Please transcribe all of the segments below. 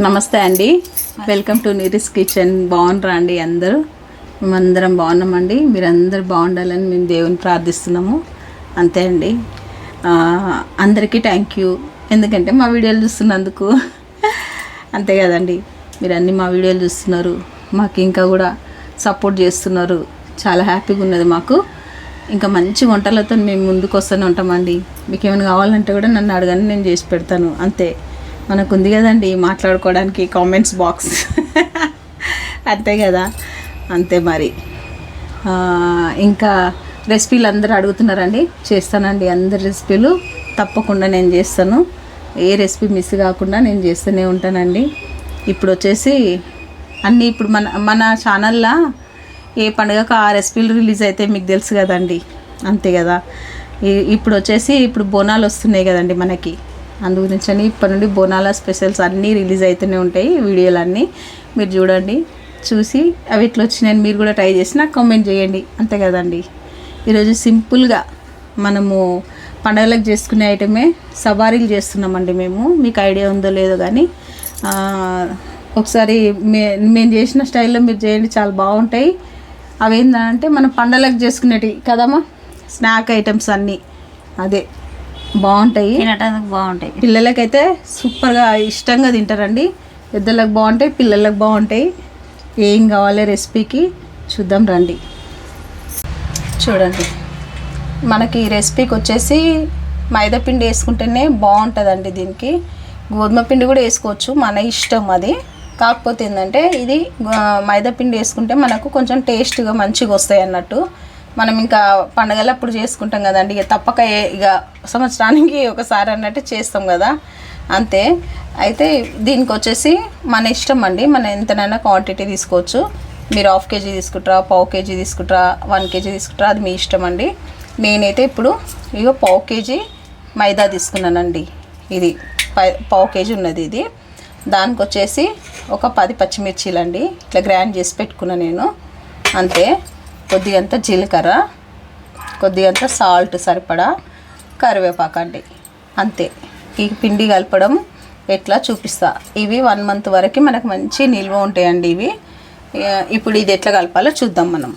నమస్తే అండి. Welcome to Neeri's kitchen బాగున్నారా అండి అందరూ? మేమందరం బాగున్నామండి. మీరందరూ బాగుండాలని మేము దేవుని ప్రార్థిస్తున్నాము. అంతే అండి. అందరికీ థ్యాంక్ యూ ఎందుకంటే మా వీడియోలు చూస్తున్నందుకు. అంతే కదండి. మీరు అన్నీ మా వీడియోలు చూస్తున్నారు. మాకు ఇంకా కూడా సపోర్ట్ చేస్తున్నారు. చాలా హ్యాపీగా ఉన్నది మాకు. ఇంకా మంచి వంటలతో మేము ముందుకు వస్తూనే ఉంటామండి. మీకు ఏమైనా కావాలంటే కూడా నన్ను అడగని నేను చేసి పెడతాను. అంతే. మనకు ఉంది కదండి మాట్లాడుకోవడానికి కామెంట్స్ బాక్స్ అంతే కదా? అంతే మరి. ఇంకా రెసిపీలు అందరూ అడుగుతున్నారండి. చేస్తానండి అందరి రెసిపీలు. తప్పకుండా నేను చేస్తాను. ఏ రెసిపీ మిస్ కాకుండా నేను చేస్తూనే ఉంటానండి. ఇప్పుడు వచ్చేసి అన్నీ ఇప్పుడు మన మన ఛానల్లో ఏ పండుగకు ఆ రెసిపీలు రిలీజ్ అయితే మీకు తెలుసు కదండి. అంతే కదా? ఇప్పుడు వచ్చేసి ఇప్పుడు బోనాలు వస్తున్నాయి కదండి మనకి. అందు గురించి ఇప్పటి నుండి బోనాల స్పెషల్స్ అన్నీ రిలీజ్ అవుతూనే ఉంటాయి వీడియోలు అన్నీ మీరు చూడండి చూసి అవి ఇట్లా వచ్చినాయని మీరు కూడా ట్రై చేసి నాకు కామెంట్ చేయండి. అంతే కదండి. ఈరోజు సింపుల్గా మనము పండగలకు చేసుకునే ఐటమే సవారీలు చేస్తున్నామండి మేము. మీకు ఐడియా ఉందో లేదో కానీ ఒకసారి మే మేము చేసిన స్టైల్లో మీరు చేయండి చాలా బాగుంటాయి. అవి ఏంటంటే మనం పండగలకు చేసుకునేటివి కదమ్మా స్నాక్ ఐటమ్స్ అన్నీ. అదే. బాగుంటాయి. తినడానికి బాగుంటాయి. పిల్లలకైతే సూపర్గా ఇష్టంగా తింటారండి. పెద్దలకు బాగుంటాయి పిల్లలకు బాగుంటాయి. ఏం కావాలి రెసిపీకి చూద్దాం రండి. చూడండి. మనకి ఈ రెసిపీకి వచ్చేసి మైదా పిండి వేసుకుంటేనే బాగుంటుందండి దీనికి. గోధుమ పిండి కూడా వేసుకోవచ్చు మన ఇష్టం అది. కాకపోతే ఏంటంటే ఇది మైదా పిండి వేసుకుంటే మనకు కొంచెం టేస్ట్గా మంచిగా వస్తాయి అన్నట్టు. మనం ఇంకా పండగలు అప్పుడు చేసుకుంటాం కదండి. ఇక తప్పక ఇక సంవత్సరానికి ఒకసారి అన్నట్టు చేస్తాం కదా. అంతే. అయితే దీనికి వచ్చేసి మన ఇష్టం అండి. మనం ఎంతనైనా క్వాంటిటీ తీసుకోవచ్చు. మీరు హాఫ్ కేజీ తీసుకుంటారా పావు కేజీ తీసుకుంటారా వన్ కేజీ తీసుకుంటారా అది మీ ఇష్టం అండి. నేనైతే ఇప్పుడు ఇక పావు కేజీ మైదా తీసుకున్నానండి. ఇది పావు కేజీ ఉన్నది ఇది. దానికి వచ్చేసి ఒక పది పచ్చిమిర్చీలు అండి ఇట్లా గ్రైండ్ చేసి పెట్టుకున్నా నేను. అంతే. కొద్దిగంత జీలకర్ర కొద్దిగంత సాల్ట్ సరిపడా కరివేపాకు అండి. అంతే. ఈ పిండి కలపడం ఎట్లా చూపిస్తా. ఇవి వన్ మంత్ వరకు మనకు మంచి నిల్వ ఉంటాయండి ఇవి. ఇప్పుడు ఇది ఎట్లా కలపాలో చూద్దాం మనం.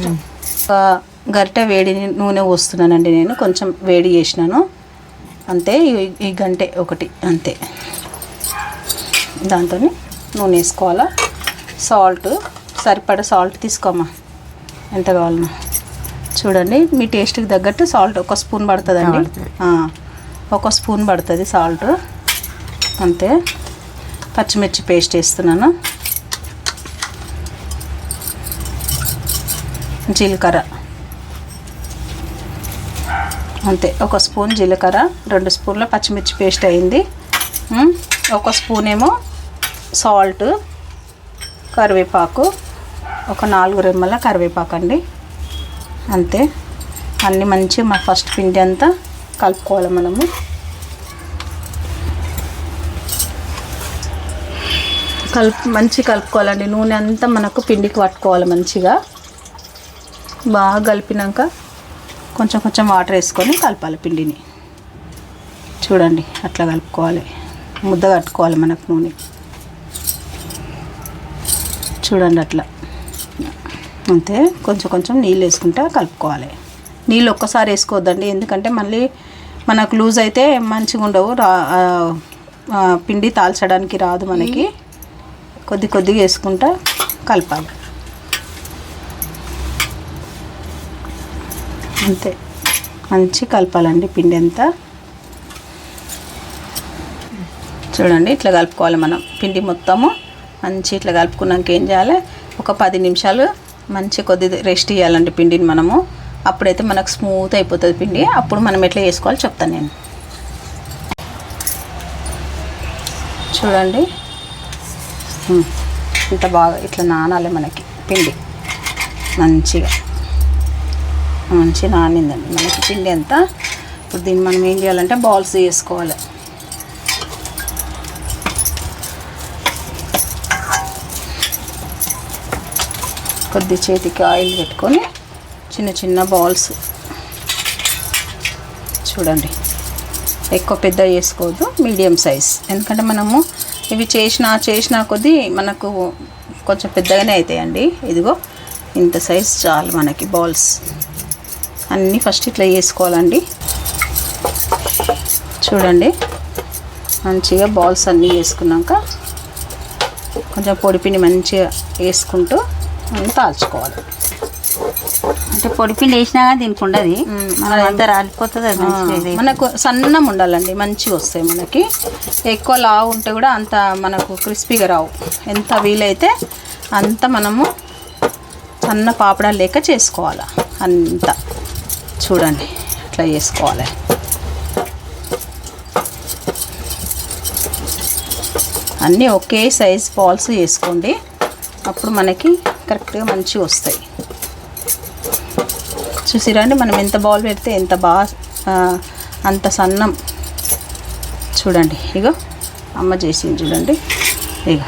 గరిట గరిటె వేడి నూనె పోస్తున్నానండి నేను. కొంచెం వేడి చేసినాను. అంతే ఈ- ఈ గంటె ఒకటి అంతే. దాంతో నూనె వేసుకోవాలా? సాల్ట్ సరిపడా సాల్ట్ తీసుకోమా? ఎంత కావాలన్నా? చూడండి మీ టేస్ట్కి తగ్గట్టు సాల్ట్ ఒక స్పూన్ పడుతుందండి. ఒక స్పూన్ పడుతుంది సాల్ట్ అంతే. పచ్చిమిర్చి పేస్ట్ వేస్తున్నాను జీలకర్ర. అంతే. ఒక స్పూన్ జీలకర్ర రెండు స్పూన్ల పచ్చిమిర్చి పేస్ట్ అయింది. ఒక స్పూన్ ఏమో సాల్ట్ కరివేపాకు ఒక నాలుగు రెమ్మల కరివేపాకు అండి. అంతే. అన్నీ మంచిగా మా ఫస్ట్ పిండి అంతా కలుపుకోవాలి మనము. కలుపు మంచి కలుపుకోవాలండి. నూనె అంతా మనకు పిండికి పట్టుకోవాలి మంచిగా. బాగా కలిపినాక కొంచెం కొంచెం వాటర్ వేసుకొని కలపాలి పిండిని. చూడండి అట్లా కలుపుకోవాలి. ముద్ద కట్టుకోవాలి మనకు నూనె. చూడండి అట్లా. అంతే. కొంచెం కొంచెం నీళ్ళు వేసుకుంటా కలుపుకోవాలి. నీళ్ళు ఒక్కసారి వేసుకోవద్దండి. ఎందుకంటే మళ్ళీ మనకు లూజ్ అయితే మంచిగా ఉండవు. రా పిండి తాల్చడానికి రాదు మనకి. కొద్ది కొద్దిగా వేసుకుంటా కలపాలి. అంతే. మంచి కలపాలండి పిండి అంతా. చూడండి ఇట్లా కలుపుకోవాలి మనం. పిండి మొత్తము మంచి ఇట్లా కలుపుకున్నాక ఏం చేయాలి? ఒక పది నిమిషాలు మంచి కొద్ది రెస్ట్ ఇవ్వాలండి పిండిని మనము. అప్పుడైతే మనకు స్మూత్ అయిపోతుంది పిండి. అప్పుడు మనం ఎట్లా చేసుకోవాలో చెప్తాను నేను. చూడండి. ఇంత బాగా ఇట్లా నానాలి మనకి పిండి. మంచిగా. మంచి నానిందండి మనకి పిండి అంతా. ఇప్పుడు దీన్ని మనం ఏం చేయాలంటే బాల్స్ వేసుకోవాలి కొద్ది చేతికి ఆయిల్ పెట్టుకొని చిన్న చిన్న బాల్స్. చూడండి. ఎక్కువ పెద్ద చేసుకోవద్దు మీడియం సైజ్. ఎందుకంటే మనము ఇవి చేసిన చేసిన కొద్దీ మనకు కొంచెం పెద్దగానే అవుతాయండి ఇదిగో ఇంత సైజ్ చాలు మనకి బాల్స్. అన్నీ ఫస్ట్ ఇట్లా వేసుకోవాలండి చూడండి. మంచిగా బాల్స్ అన్నీ వేసుకున్నాక కొంచెం పొడిపిని మంచిగా వేసుకుంటూ మనం తాల్చుకోవాలి. అంటే పొడి పిండి వేసినా కానీ దీనికి ఉండదు. మనం అంతా రాలిపోతుంది. మనకు సన్నం ఉండాలండి మంచిగా వస్తాయి మనకి. ఎక్కువ లావు ఉంటే కూడా అంత మనకు క్రిస్పీగా రావు. ఎంత వీలైతే అంత మనము సన్న పాపడాలు లేక చేసుకోవాలి. అంత. చూడండి అట్లా చేసుకోవాలి. అన్నీ ఒకే సైజ్ బాల్స్ వేసుకోండి. అప్పుడు మనకి కరెక్ట్గా మంచిగా వస్తాయి. చూసిరండి మనం ఎంత బాల్ పెడితే ఎంత బాగా అంత సన్నం. చూడండి ఇగో అమ్మ చేసింది చూడండి. ఇగో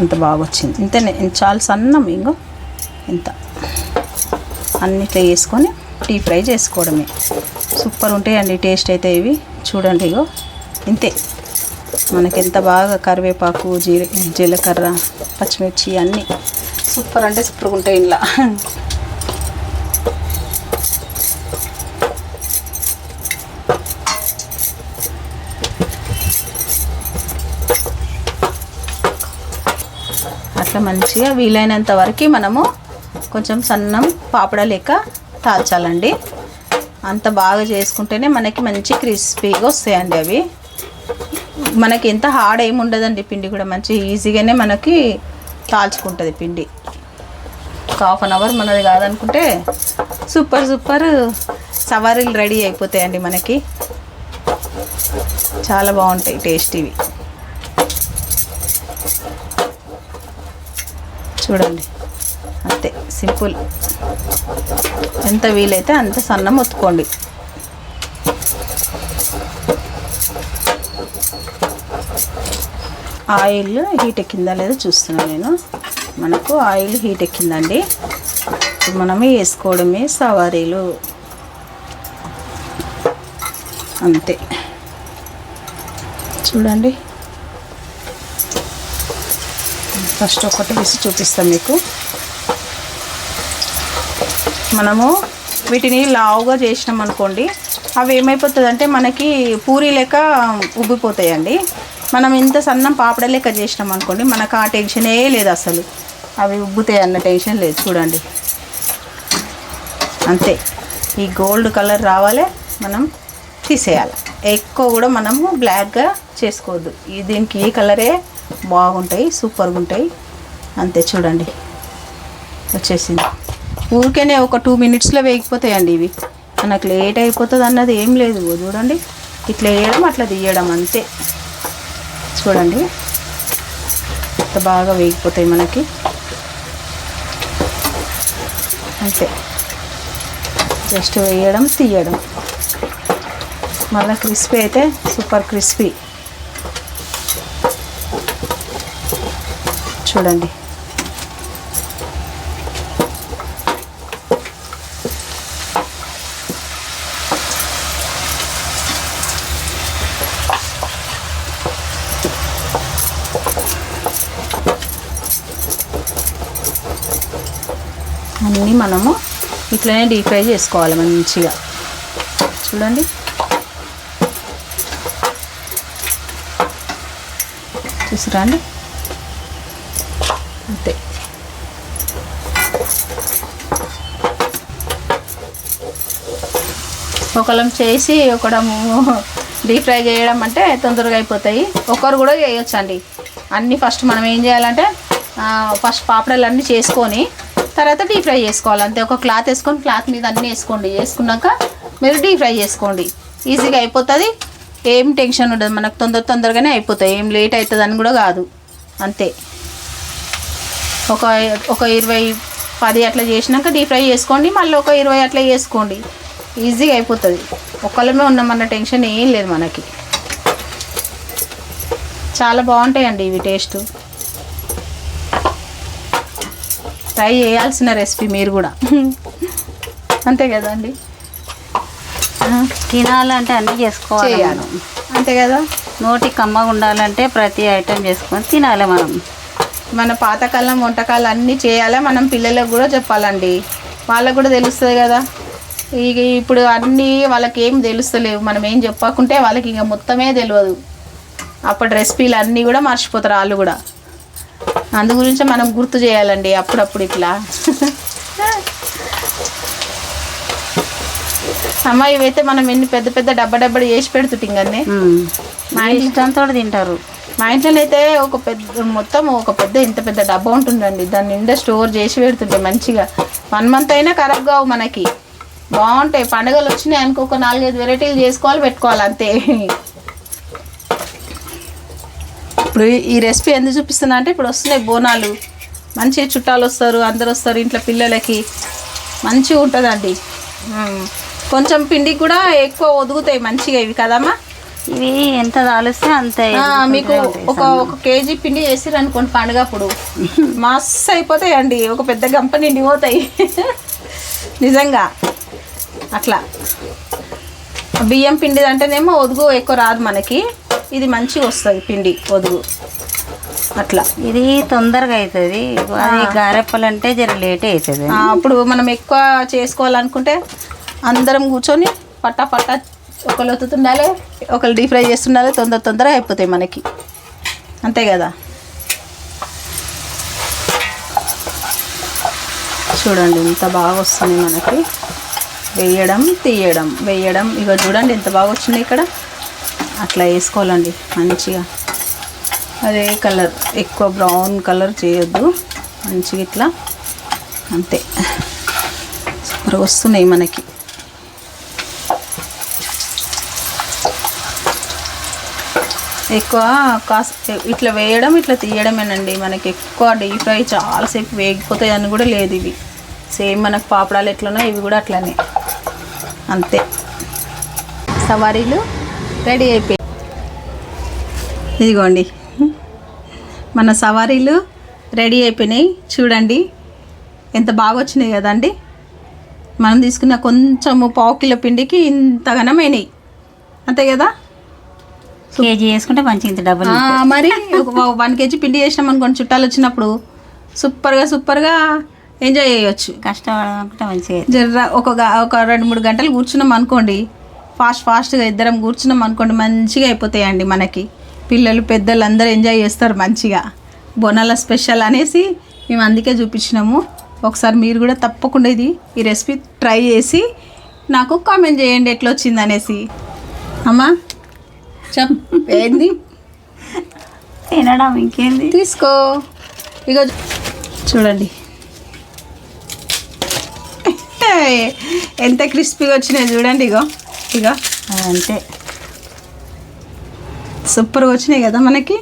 అంత బాగా వచ్చింది. ఇంతనే చాలా సన్నం ఇంకో ఇంత. అన్నిట్లో వేసుకొని డీప్ ఫ్రై చేసుకోవడమే. సూపర్ ఉంటాయండి టేస్ట్ అయితే ఇవి. చూడండి ఇగో ఇంతే. మనకి ఎంత బాగా కరివేపాకు జీ జీలకర్ర పచ్చిమిర్చి అన్నీ సూపర్ అంటే సూపర్గా ఉంటాయి ఇంట్లో. అట్లా మంచిగా వీలైనంత వరకు మనము కొంచెం సన్నం పాపడ లేక తాల్చాలండి. అంత బాగా చేసుకుంటేనే మనకి మంచి క్రిస్పీగా వస్తాయండి అవి. మనకి ఎంత హార్డ్ ఏమి ఉండదండి పిండి కూడా. మంచి ఈజీగానే మనకి కాల్చుకుంటుంది పిండి. ఒక హాఫ్ అన్ అవర్ మనది కాదనుకుంటే సూపర్ సూపర్ సవారీలు రెడీ అయిపోతాయండి మనకి. చాలా బాగుంటాయి టేస్టీవి. చూడండి. అంతే సింపుల్. ఎంత వీలైతే అంత సన్నం ఒత్తుకోండి. ఆయిల్ హీట్ ఎక్కిందా లేదా చూస్తున్నాను నేను. మనకు ఆయిల్ హీట్ ఎక్కిందండి. మనమే వేసుకోవడమే సవారీలు. అంతే. చూడండి. ఫస్ట్ ఒకటి వేసి చూపిస్తాం మీకు. మనము వీటిని లావుగా చేసినాం అనుకోండి అవి ఏమైపోతుంది అంటే మనకి పూరి లెక్క ఉబ్బిపోతాయండి. మనం ఇంత సన్నం పాపడ లెక్క చేసినాం అనుకోండి మనకు ఆ టెన్షనే లేదు అసలు. అవి ఉబ్బుతాయి అన్న టెన్షన్ లేదు చూడండి. అంతే. ఈ గోల్డ్ కలర్ రావాలి మనం తీసేయాలి. ఎక్కువ కూడా మనము బ్లాక్గా చేసుకోవద్దు. ఈ దీనికి ఈ కలరే బాగుంటాయి సూపర్గా ఉంటాయి అంతే చూడండి. వచ్చేసింది. ఊరికేనే ఒక టూ మినిట్స్లో వేగిపోతాయండి ఇవి. మనకు లేట్ అయిపోతుంది అన్నది ఏం లేదు. చూడండి. ఇట్లా వేయడం అట్లా తీయడం అంతే. చూడండి. ఇంత బాగా వేగిపోతాయి మనకి. అంతే. జస్ట్ వేయడం తీయడం. మళ్ళీ క్రిస్పీ అయితే సూపర్ క్రిస్పీ చూడండి. అన్నీ మనము ఇట్లనే డీప్ ఫ్రై చేసుకోవాలి మంచిగా. చూడండి. చూసిరా అండి అంతే. ఒకళ్ళం చేసి ఒకడము డీప్ ఫ్రై చేయడం అంటే తొందరగా అయిపోతాయి. ఒకరు కూడా చేయొచ్చండి. అన్నీ ఫస్ట్ మనం ఏం చేయాలంటే ఫస్ట్ పాపడాలు అన్నీ చేసుకొని తర్వాత డీప్ ఫ్రై చేసుకోవాలి. అంతే ఒక క్లాత్ వేసుకొని క్లాత్ మీద అన్నీ వేసుకోండి. వేసుకున్నాక మీరు డీప్ ఫ్రై చేసుకోండి. ఈజీగా అయిపోతుంది. ఏం టెన్షన్ ఉండదు. మనకు తొందర తొందరగానే అయిపోతాయి. ఏం లేట్ అవుతుంది అని కూడా కాదు. అంతే. ఒక ఒక ఇరవై పది అట్లా చేసినాక డీప్ ఫ్రై చేసుకోండి. మళ్ళీ ఒక ఇరవై అట్లా చేసుకోండి ఈజీగా అయిపోతుంది. ఒక్కళ్ళమే ఉన్నామన్న టెన్షన్ ఏం లేదు మనకి. చాలా బాగుంటాయండి ఇవి టేస్ట్ ట్రై చేయాల్సిన రెసిపీ మీరు కూడా. అంతే కదండి. తినాలంటే అన్నీ చేసుకోవాలి. అంతే కదా? నోటి కమ్మగా ఉండాలంటే ప్రతి ఐటెం చేసుకొని తినాలి మనం. మన పాతకాలం వంటకాలు అన్నీ చేయాలి? మనం పిల్లలకు కూడా చెప్పాలండి. వాళ్ళకు కూడా తెలుస్తుంది కదా. ఇక ఇప్పుడు అన్నీ వాళ్ళకి ఏం తెలుస్తలేవు. మనం ఏం చెప్పకుంటే వాళ్ళకి ఇంకా మొత్తమే తెలియదు అప్పటి రెసిపీలు అన్నీ కూడా మర్చిపోతారు వాళ్ళు కూడా. అందు గురించి మనం గుర్తు చేయాలండి అప్పుడప్పుడు ఇట్లా. అమ్మ ఇవైతే మనం ఎన్ని పెద్ద పెద్ద డబ్బా డబ్బడి చేసి పెడుతుంటాం కానీ. మా ఇష్టంతో తింటారు. మా ఇంట్లో అయితే ఒక పెద్ద మొత్తం ఒక పెద్ద ఇంత పెద్ద డబ్బా ఉంటుందండి. దాని నిండా స్టోర్ చేసి పెడుతుంటే మంచిగా. వన్ మంత్ అయినా ఖరాబ్ కావు మనకి. బాగుంటాయి. పండుగలు వచ్చినాయి అనుకో ఒక నాలుగైదు వెరైటీలు చేసుకోవాలి పెట్టుకోవాలి అంతే. ఇప్పుడు ఈ రెసిపీ ఎందుకు చూపిస్తున్నా అంటే ఇప్పుడు వస్తున్నాయి బోనాలు. మంచి చుట్టాలు వస్తారు అందరు వస్తారు ఇంట్లో పిల్లలకి. మంచిగా ఉంటుందండి. కొంచెం పిండికి కూడా ఎక్కువ ఒదుగుతాయి మంచిగా ఇవి కదమ్మా? ఇవి ఎంత తాలిస్తే అంత మీకు ఒక ఒక కేజీ పిండి వేసిర్రు అనుకోండి పండుగ అప్పుడు మస్తు అయిపోతాయి అండి ఒక పెద్ద గంప నిండి పోతాయి. నిజంగా. అట్లా. బియ్యం పిండి అంటేనేమో ఒదుగు ఎక్కువ రాదు మనకి. ఇది మంచిగా వస్తుంది పిండి ఒదుగు అట్లా. ఇది తొందరగా అవుతుంది అది గారెప్పలు అంటే జర లేట్ అవుతుంది అప్పుడు మనం ఎక్కువ చేసుకోవాలనుకుంటే అందరం కూర్చొని పట్టా పట్టా ఒకళ్ళు ఒత్తుతుండాలి ఒకళ్ళు డీప్ ఫ్రై చేస్తుండాలి తొందర తొందరగా అయిపోతాయి మనకి. అంతే కదా? చూడండి ఎంత బాగా వస్తుంది మనకి. వేయడం తీయడం వేయడం. ఇక చూడండి ఎంత బాగా వచ్చినాయి ఇక్కడ. అట్లా వేసుకోవాలండి మంచిగా. అదే కలర్ ఎక్కువ బ్రౌన్ కలర్ చేయొద్దు మంచిగా ఇట్లా. అంతే. సూపర్ వస్తున్నాయి మనకి. ఎక్కువ కాస్ ఇట్లా వేయడం ఇట్లా తీయడమేనండి. మనకి ఎక్కువ డీప్ ఫ్రై చాలాసేపు వేగిపోతాయి అని కూడా లేదు ఇవి. సేమ్ మనకు పాపడాలు ఎట్లనో ఇవి కూడా అట్లనే. అంతే. సవారీలు రెడీ అయిపోయి ఇదిగోండి. మన సవారీలు రెడీ అయిపోయినాయి. చూడండి. ఎంత బాగా వచ్చినాయి కదండి మనం తీసుకున్న కొంచెము పావు కిలో పిండికి ఇంత ఘనమైనవి అంతే కదా? కేజీ వేసుకుంటే మంచిగా ఇంత డబ్బులు మరి వన్ కేజీ పిండి చేసినాం అనుకోండి చుట్టాలు వచ్చినప్పుడు సూపర్గా సూపర్గా ఎంజాయ్ చేయొచ్చు. కష్టపడాలనుకుంటే మంచిగా జర్ర ఒక ఒక రెండు మూడు గంటలు కూర్చున్నాం అనుకోండి ఫాస్ట్ ఫాస్ట్గా ఇద్దరం కూర్చున్నాం అనుకోండి మంచిగా అయిపోతాయండి మనకి. పిల్లలు పెద్దలు అందరూ ఎంజాయ్ చేస్తారు మంచిగా. బోనాల స్పెషల్ అనేసి మేము అందుకే చూపించినాము. ఒకసారి మీరు కూడా తప్పకుండా ఇది ఈ రెసిపీ ట్రై చేసి నాకు కామెంట్ చేయండి ఎట్లా వచ్చింది అనేసి. అమ్మా చెప్ ఏంది? తినడం ఇంకేంది? తీసుకో. ఇగో చూడండి. ఎంత క్రిస్పీగా వచ్చినాయి చూడండి ఇగో. ఇక అంతే సూపర్గా వచ్చినాయి కదా మనకి?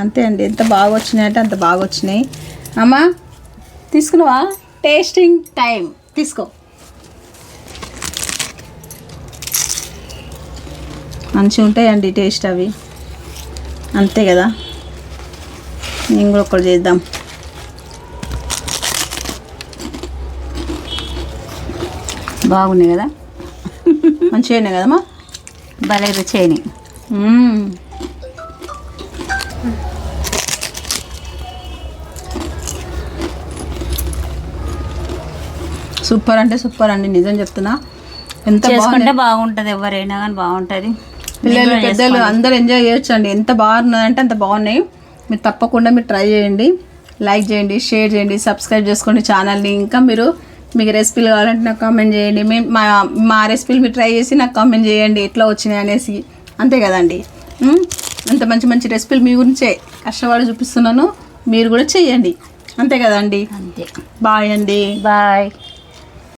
అంతే అండి. ఎంత బాగా వచ్చినాయి అంటే అంత బాగా వచ్చినాయి. అమ్మా తీసుకున్నావా? టేస్టింగ్ టైం తీసుకో. మంచిగా ఉంటాయండి టేస్ట్ అవి. అంతే కదా? నేను కూడా ఒకటి చేద్దాం. బాగున్నాయి కదా? మంచిగా కదమ్మా? భలే రుచి అయినాయి. సూపర్ అంటే సూపర్ అండి నిజం చెప్తున్నా. ఎంత బాగుంది. బాగుంటది ఎవరైనా కానీ బాగుంటది. పిల్లలు పెద్దలు అందరూ ఎంజాయ్ చేయొచ్చు అండి ఎంత బాగున్నదంటే అంత బాగున్నాయి. మీరు తప్పకుండా మీరు ట్రై చేయండి. లైక్ చేయండి షేర్ చేయండి సబ్స్క్రైబ్ చేసుకోండి ఛానల్ని ఇంకా మీరు మీకు రెసిపీలు కావాలంటే నాకు కామెంట్ చేయండి. మేము మా మా రెసిపీలు మీరు ట్రై చేసి నాకు కామెంట్ చేయండి. ఎట్లా వచ్చినాయి అనేసి. అంతే కదండి? అంత మంచి మంచి రెసిపీలు మీ గురించే కష్టపడి చూపిస్తున్నాను. మీరు కూడా చేయండి అంతే కదండి. అంతే. బాయ్ అండి. బాయ్